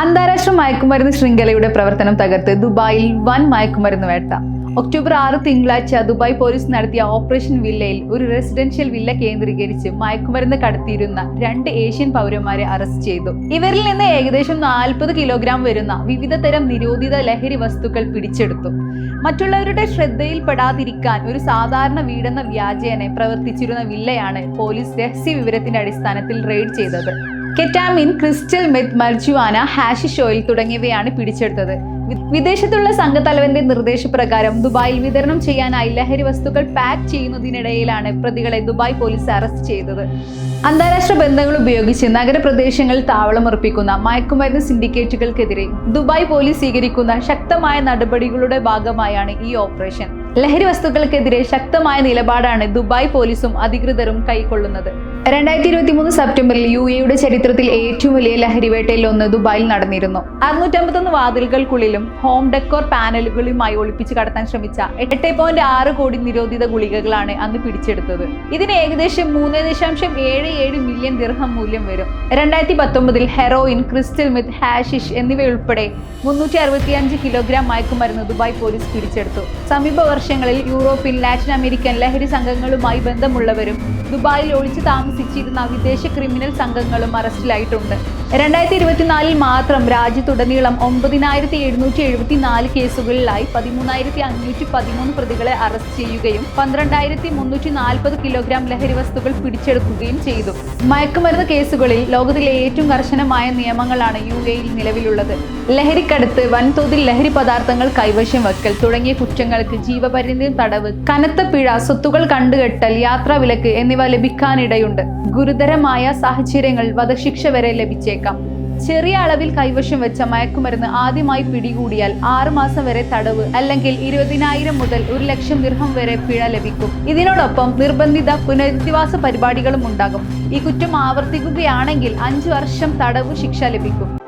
അന്താരാഷ്ട്ര മയക്കുമരുന്ന് ശൃംഖലയുടെ പ്രവർത്തനം തകർത്ത് ദുബായിൽ വൻ മയക്കുമരുന്ന് വേട്ട. ഒക്ടോബർ ആറ് തിങ്കളാഴ്ച ദുബായ് പോലീസ് നടത്തിയ ഓപ്പറേഷൻ വില്ലയിൽ ഒരു റെസിഡൻഷ്യൽ വില്ല കേന്ദ്രീകരിച്ച് മയക്കുമരുന്ന് കടത്തിയിരുന്ന രണ്ട് ഏഷ്യൻ പൗരന്മാരെ അറസ്റ്റ് ചെയ്തു. ഇവരിൽ നിന്ന് ഏകദേശം നാൽപ്പത് കിലോഗ്രാം വരുന്ന വിവിധ തരം നിരോധിത ലഹരി വസ്തുക്കൾ പിടിച്ചെടുത്തു. മറ്റുള്ളവരുടെ ശ്രദ്ധയിൽപ്പെടാതിരിക്കാൻ ഒരു സാധാരണ വീടെന്ന വ്യാജേനെ പ്രവർത്തിച്ചിരുന്ന വില്ലയാണ് പോലീസ് രഹസ്യ വിവരത്തിന്റെ അടിസ്ഥാനത്തിൽ റെയ്ഡ് ചെയ്തത്. Ketamine crystal meth marijuana hashish oil തുടങ്ങിയവയാണ് പിടിച്ചെടുത്തത്. വിദേശത്തുള്ള സംഘത്തലവന്റെ നിർദ്ദേശപ്രകാരം ദുബായിൽ വിതരണം ചെയ്യാനായി ലഹരി വസ്തുക്കൾ പാക്ക് ചെയ്യുന്നതിനിടയിലാണ് പ്രതികളെ ദുബായ് പോലീസ് അറസ്റ്റ് ചെയ്തത്. അന്താരാഷ്ട്ര ബന്ധങ്ങൾ ഉപയോഗിച്ച് നഗരപ്രദേശങ്ങളിൽ താവളമുറപ്പിക്കുന്ന മയക്കുമരുന്ന് സിൻഡിക്കേറ്റുകൾക്കെതിരെ ദുബായ് പോലീസ് സ്വീകരിക്കുന്ന ശക്തമായ നടപടികളുടെ ഭാഗമായാണ് ഈ ഓപ്പറേഷൻ. ലഹരി വസ്തുക്കൾക്കെതിരെ ശക്തമായ നിലപാടാണ് ദുബായ് പോലീസും അധികൃതരും കൈക്കൊള്ളുന്നത്. രണ്ടായിരത്തി ഇരുപത്തി മൂന്ന് സെപ്റ്റംബറിൽ യു എയുടെ ചരിത്രത്തിൽ ഏറ്റവും വലിയ ലഹരിവേട്ടയിൽ ഒന്ന് ദുബായിൽ നടന്നിരുന്നു. അറുന്നൂറ്റമ്പത്തൊന്ന് വാതിലുകൾക്കുള്ളിലും ഹോം ഡെക്കോർ പാനലുകളുമായി ഒളിപ്പിച്ച് കടത്താൻ ശ്രമിച്ച എട്ട് പോയിന്റ് ആറ് കോടി നിരോധിത ഗുളികകളാണ് അന്ന് പിടിച്ചെടുത്തത്. ഇതിന് ഏകദേശം മൂന്ന് ദശാംശം ഏഴ് ഏഴ് മില്യൺ ദിർഹം മൂല്യം വരും. രണ്ടായിരത്തി പത്തൊമ്പതിൽ ഹെറോയിൻ ക്രിസ്റ്റൽ മിത്ത് ഹാഷിഷ് എന്നിവയുൾപ്പെടെ മുന്നൂറ്റി അറുപത്തിയഞ്ച് കിലോഗ്രാം മയക്കുമരുന്ന് ദുബായ് പോലീസ് പിടിച്ചെടുത്തു. സമീപ വർഷങ്ങളിൽ യൂറോപ്പിൽ ലാറ്റിൻ അമേരിക്കൻ ലഹരി സംഘങ്ങളുമായി ബന്ധമുള്ളവരും ദുബായിൽ ഒളിച്ചു താമസിച്ചിരുന്ന വിദേശ ക്രിമിനൽ സംഘങ്ങളും അറസ്റ്റിലായിട്ടുണ്ട്. രണ്ടായിരത്തി ഇരുപത്തിനാലിൽ മാത്രം രാജ്യത്തുടനീളം ഒമ്പതിനായിരത്തി എഴുന്നൂറ്റി എഴുപത്തി നാല് കേസുകളിലായി പതിമൂന്നായിരത്തി അഞ്ഞൂറ്റി പതിമൂന്ന് പ്രതികളെ അറസ്റ്റ് ചെയ്യുകയും പന്ത്രണ്ടായിരത്തി മുന്നൂറ്റി നാൽപ്പത് കിലോഗ്രാം ലഹരി വസ്തുക്കൾ പിടിച്ചെടുക്കുകയും ചെയ്തു. മയക്കുമരുന്ന് കേസുകളിൽ ലോകത്തിലെ ഏറ്റവും കർശനമായ നിയമങ്ങളാണ് യു എയിൽ നിലവിലുള്ളത്. ലഹരിക്കടുത്ത് വൻതോതിൽ ലഹരി പദാർത്ഥങ്ങൾ കൈവശം വെക്കൽ തുടങ്ങിയ കുറ്റങ്ങൾക്ക് ജീവപര്യന്തം തടവ് കനത്ത പിഴ സ്വത്തുകൾ കണ്ടുകെട്ടൽ യാത്രാവിലക്ക് എന്നിവ ലഭിക്കാനിടയുണ്ട്. ഗുരുതരമായ സാഹചര്യങ്ങൾ വധശിക്ഷ വരെ ലഭിച്ചേക്കാം. ചെറിയ അളവിൽ കൈവശം വെച്ച മയക്കുമരുന്ന് ആദ്യമായി പിടികൂടിയാൽ ആറുമാസം വരെ തടവ് അല്ലെങ്കിൽ ഇരുപതിനായിരം മുതൽ ഒരു ലക്ഷം ദിർഹം വരെ പിഴ ലഭിക്കും. ഇതിനോടൊപ്പം നിർബന്ധിത പുനരധിവാസ പരിപാടികളും ഉണ്ടാകും. ഈ കുറ്റം ആവർത്തിക്കുകയാണെങ്കിൽ അഞ്ചു വർഷം തടവ് ശിക്ഷ ലഭിക്കും.